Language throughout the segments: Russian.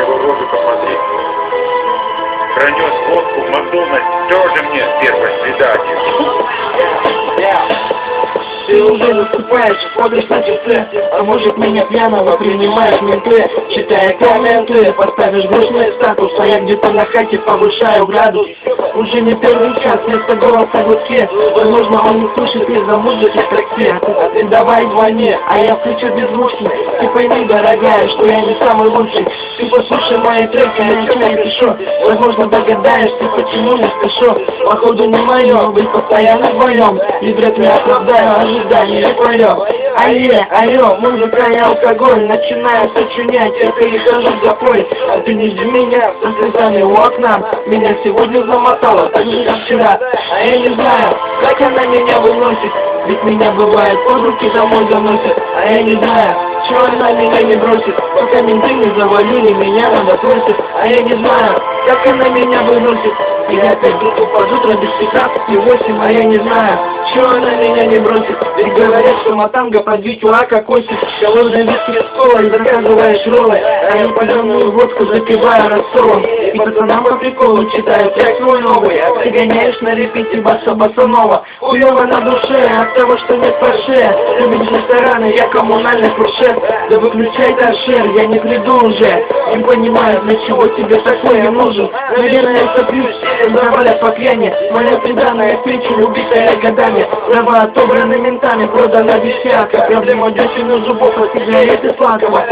уроды посмотреть. Пронес водку в Макдональдс, тоже мне первое свидание. Уже наступаешь, смотришь на часы А может меня пьяного принимаешь менты. Читая комменты, поставишь грустный статус А я где-то на хате повышаю градус. Уже не первый час, вместо голоса гудки Возможно он не слышит из-за музыки в такси. А ты давай звони, а я включу беззвучный Ты пойми, дорогая, что я не самый лучший. Ты послушай мои треки, я ничего не пишу Возможно догадаешься, почему не спешу. Походу не мое, быть постоянно вдвоем И вряд ли оправдаю ожидания твое Алле, алло, музыка и алкоголь Начинаю сочинять, я перехожу в запой А ты не жди меня со слезами у окна Меня сегодня замотало, так же как вчера. А я не знаю, как она меня выносит Ведь меня бывает под руки домой заносит. А я не знаю, чего она меня не бросит Пока менты не завалили, меня надо просит А я не знаю, как она меня выносит И я опять утро без 15 и 8 А я не знаю, чего она меня не бросит Ведь говорят, что матанга под Витюа как осень Холодная виски с колой, заказываешь роллы А я паленую водку запиваю рассолом. И пацанам по приколу читаю свой новый А гоняешь на репите баса басанова Хуёво на душе от того, что нет паше Любишь рестораны, я коммунальный фуршет. Да выключай торшер, я не приду уже. Не понимаю, для чего тебе такое нужен. Наверное, я соплюсь, завалят по пьяни. Моя преданная печень, убитая годами. Права отобраны ментами, продана бесяка Проблема десяти зубов от сигареты сладкого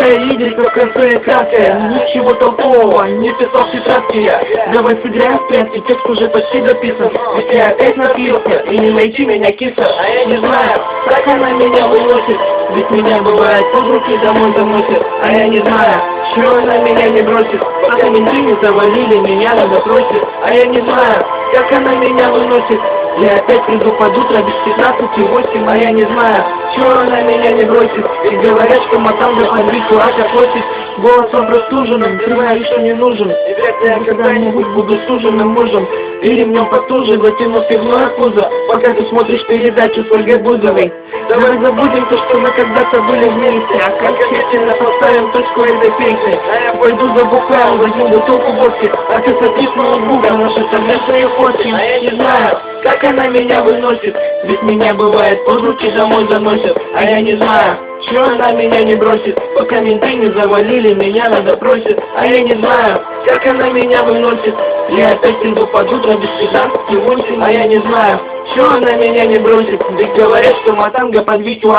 Видите, как в конце краткая Ничего толкового, не писал в тетрадке Давай сыграем в прятки, текст уже почти дописан. Ведь я опять напился, и не найти меня киса А я не знаю, как она меня выносит. Ведь меня бывает под руки домой заносит А я не знаю, чего она меня не бросит. Пока менты не завалили, меня надо просит А я не знаю, как она меня выносит я опять приду под утро без 15 и 8, а я не знаю, чего она меня не бросит. И говорят, что матанга подбиту, а как просит. Голосом простуженным, понимаю, что не нужен. И вряд ли я когда-нибудь буду суженным мужем. И ремнем потуже затяну пивное пузо, пока ты смотришь передачу с Ольгой Бузовой. Давай забудем то, что мы когда-то были вместе, а окончательно поставим точку этой песни. А я пойду за бухаем, возьму бутылку водки, а ты сопишь на ноутбук, на наши совместные фотки. А я не знаю, как она меня выносит, ведь меня бывает под руки домой заносит, а я не знаю, чего она меня не бросит, пока менты не завалили, меня надо просит, а я не знаю, как она меня выносит, я опять иду под утро без 15 и 8, а я не знаю, чего она меня не бросит, ведь говорят, что матанга под Витю